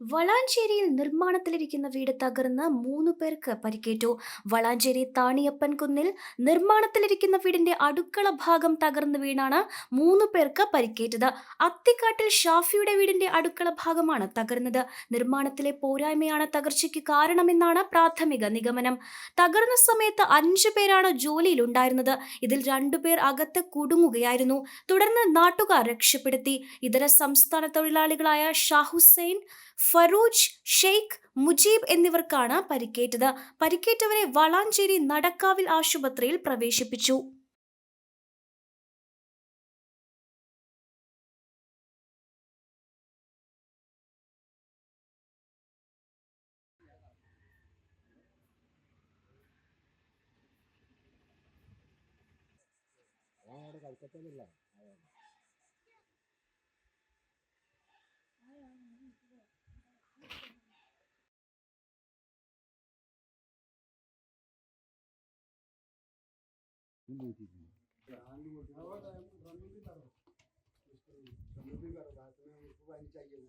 വളാഞ്ചേരിയിൽ നിർമ്മാണത്തിലിരിക്കുന്ന വീട് തകർന്ന് മൂന്ന് പേർക്ക് പരിക്കേറ്റു. വളാഞ്ചേരി താണിയപ്പൻ കുന്നിൽ നിർമ്മാണത്തിലിരിക്കുന്ന വീടിന്റെ അടുക്കള ഭാഗം തകർന്നു വീണാണ് മൂന്ന് പേർക്ക് പരിക്കേറ്റത്. അത്തിക്കാട്ടിൽ ഷാഫിയുടെ വീടിന്റെ അടുക്കള ഭാഗമാണ് തകർന്നത്. നിർമ്മാണത്തിലെ പോരായ്മയാണ് തകർച്ചയ്ക്ക് കാരണമെന്നാണ് പ്രാഥമിക നിഗമനം. തകർന്ന സമയത്ത് അഞ്ചു പേരാണ് ജോലിയിൽ ഉണ്ടായിരുന്നത് ഇതിൽ രണ്ടുപേർ അകത്ത് കുടുങ്ങുകയായിരുന്നു. തുടർന്ന് നാട്ടുകാർ രക്ഷപ്പെടുത്തി. ഇതര സംസ്ഥാന തൊഴിലാളികളായ ഷാഹുസൈൻ ഫറൂജ് ഷെയ്ഖ് മുജീബ് എന്നിവർക്കാണ് പരിക്കേറ്റത്. പരിക്കേറ്റവരെ വളാഞ്ചേരി നടക്കാവിൽ ആശുപത്രിയിൽ പ്രവേശിപ്പിച്ചു. हिंदू थी आलू भी करो रात में हमको चाहिए